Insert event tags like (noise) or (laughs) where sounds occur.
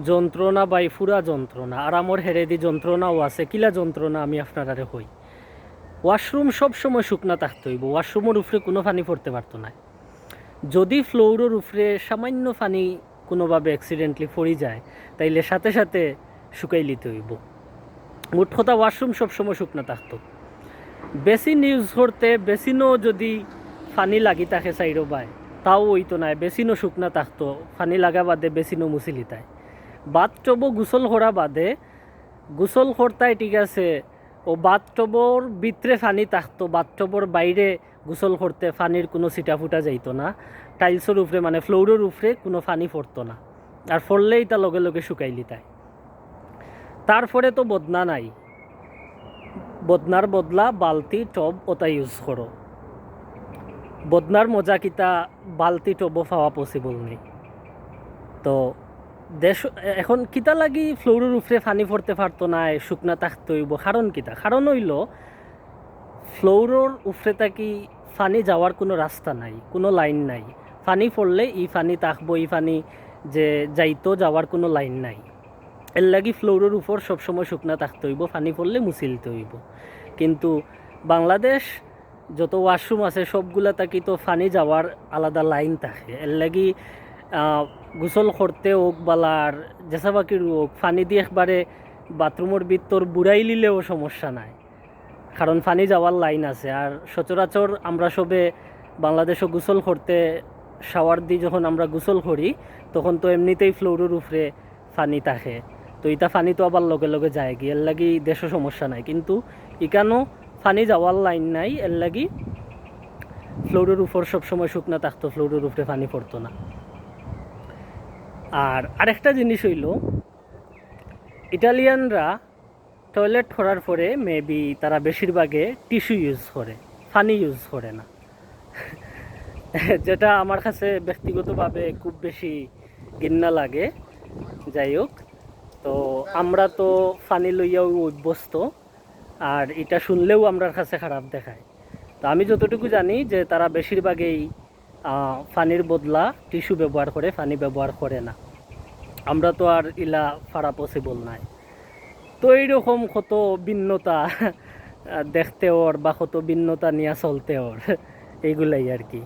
যন্ত্রণা বাই ফুরা যন্ত্রণা, আরামর হেরেদি যন্ত্রণাও আছে, কিলা যন্ত্রণা আমি আপনারারে হই। ওয়াশরুম সব সময় শুকনা থাকতে হইব, ওয়াশরুমের উপরে কোনো পানি পড়তে পারতো না। যদি ফ্লোরের উপরে সামান্য পানি কোনোভাবে অ্যাক্সিডেন্টলি পড়ে যায়, তাইলে সাথে সাথে শুকাই লিতে হইব। মোট কথা, ওয়াশরুম সবসময় শুকনা থাকতো। বেসিন ইউজ করতে বেসিনও যদি পানি লাগি থাকে চাইরো বাই, তাও হইতো নাই বেসিনও শুকনা থাকতো, পানি লাগা বাদে বেসিনও মুছিলি তাই বাথটবও গোসল করা বাদে, গোসল করতাই ঠিক আছে, ও বাথটবর ভিতরে পানি থাকতো বাথটবর বাইরে গোসল করতে পানির কোনো ছিটা ফুটা যাইতো না টাইলসের উপরে মানে ফ্লোরের উপরে কোনো পানি পড়তো না আর পড়লেই তা লগে লগে শুকাইলি তাই। তারপরে তো বদনা নাই বদনার বদলা বালতি, টব ওটা ইউজ করো বদনার মজা কিতা বালতি টবও পাওয়া পসিবল নেই। তো দেশ, এখন কিতা লাগি ফ্লোরের উপরে পানি পড়তে পারতো না শুকনা থাকতে হইব। কারণ কিতা? কারণ হইল, ফ্লোরের উপরে থাকি ফানি যাওয়ার কোনো রাস্তা নাই, কোনো লাইন নাই। ফানি পড়লে ই ফানি তাকবো ই পানি যে যাইতো যাওয়ার কোনো লাইন নাই। এর লাগি ফ্লোরের উপর সবসময় শুকনা থাকতে হইব ফানি পড়লে মুছিলতে হইব। কিন্তু বাংলাদেশ, যত ওয়াশরুম আছে, সবগুলা তাকি তো ফানি যাওয়ার আলাদা লাইন থাকে। এর লাগি গোসল করতে হোক বালার জেসাবাকির হোক পানি দিয়ে একবারে বাথরুমের ভিতর বুড়াই লিলেও সমস্যা নাই। কারণ পানি যাওয়ার লাইন আছে। আর সচরাচর আমরা সবে বাংলাদেশও গোসল করতে শাওয়ার দিয়ে যখন আমরা গোসল করি, তখন তো এমনিতেই ফ্লোরের উপরে পানি থাকে। তো ইটা পানি তো আবার লগে লগে যায় কি এর লাগি দেশও সমস্যা নাই। কিন্তু ইকানো পানি যাওয়ার লাইন নাই, এর লাগি ফ্লোরের উপর সবসময় শুকনা থাকতো ফ্লোরের উপরে পানি পড়তো না। আর আরেকটা জিনিস হইল, ইটালিয়ানরা টয়লেট করার পরে মেবি তারা বেশিরভাগে টিস্যু ইউজ করে ফানি ইউজ করে না। যেটা আমার কাছে ব্যক্তিগতভাবে খুব বেশি ঘৃণা লাগে, যাই হোক। তো আমরা তো ফানি লইয়াও অভ্যস্ত, আর এটা শুনলেও আমরার কাছে খারাপ দেখায়। তো আমি যতটুকু জানি যে তারা বেশিরভাগই পানির বদলা টিস্যু ব্যবহার করে পানি ব্যবহার করে না। আমরা তো আর ইলা ফারা পসিবল নাই। তো এইরকম কত ভিন্নতা (laughs) দেখতে ওর বা কত ভিন্নতা নিয়ে চলতে ওর, (laughs) এইগুলাই আর কি।